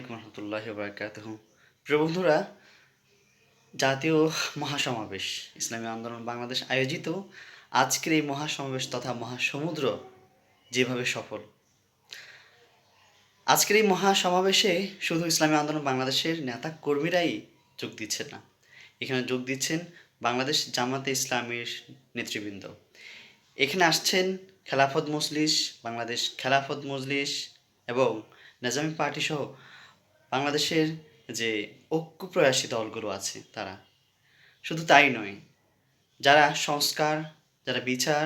বারাকাতুহু। প্রিয় বন্ধুরা, জাতীয় মহাসমাবেশ, ইসলামী আন্দোলন বাংলাদেশ আয়োজিত। আজকের এই মহাসমাবেশ তথা মহাসমুদ্র যেভাবে সফল। আজকের এই মহাসমাবেশে শুধু ইসলামী আন্দোলন বাংলাদেশের নেতা কর্মীরাই যোগ দিচ্ছেন না। এখানে যোগ দিচ্ছেন বাংলাদেশ জামাতে ইসলামীর নেতৃবৃন্দ। এখানে আসছেন খেলাফত মজলিস, বাংলাদেশ খেলাফত মজলিস এবং নেজামি পার্টি সহ বাংলাদেশের যে ঐক্যপ্রয়াসী দলগুলো আছে তারা। শুধু তাই নয়, যারা সংস্কার, যারা বিচার,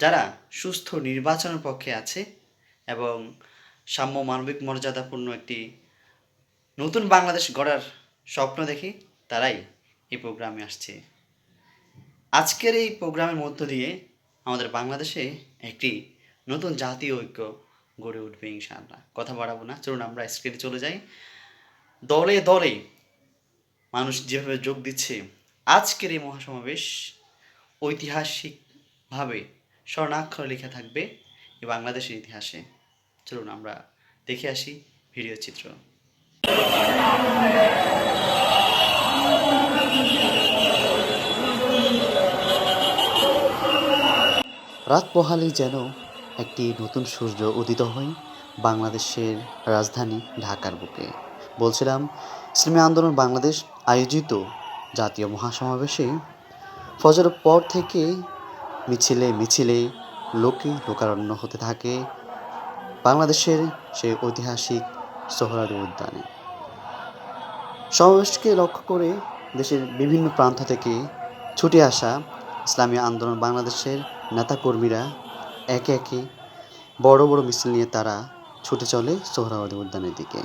যারা সুস্থ নির্বাচনের পক্ষে আছে এবং সাম্য মানবিক মর্যাদাপূর্ণ একটি নতুন বাংলাদেশ গড়ার স্বপ্ন দেখে তারাই এই প্রোগ্রামে আসছে। আজকের এই প্রোগ্রামের মধ্য দিয়ে আমাদের বাংলাদেশে একটি নতুন জাতীয় ঐক্য গড়ে উঠবে ইনশাআল্লাহ। কথা বাড়াবো না, চলুন আমরা স্ক্রিনে চলে যাই। দলে দলে মানুষ যেভাবে যোগ দিচ্ছে, আজকের এই মহাসমাবেশ ঐতিহাসিকভাবে স্বর্ণাক্ষর লেখা থাকবে এই বাংলাদেশের ইতিহাসে। চলুন আমরা দেখে আসি ভিডিও চিত্র। রাত পোহালে যেন একটি নতুন সূর্য উদিত হয় বাংলাদেশের রাজধানী ঢাকার বুকে। বলছিলাম, ইসলামী আন্দোলন বাংলাদেশ আয়োজিত জাতীয় মহাসমাবেশে। ফজরের পর থেকে মিছিলে মিছিলে লোকে লোকারণ্য হতে থাকে বাংলাদেশের সেই ঐতিহাসিক সোহরারি উদ্যানে। সমাবেশকে লক্ষ্য করে দেশের বিভিন্ন প্রান্ত থেকে ছুটে আসা ইসলামী আন্দোলন বাংলাদেশের নেতাকর্মীরা একে একে বড় বড় মিছিল নিয়ে তারা ছুটে চলে সোহরাওয়ার্দী উদ্যানের দিকে।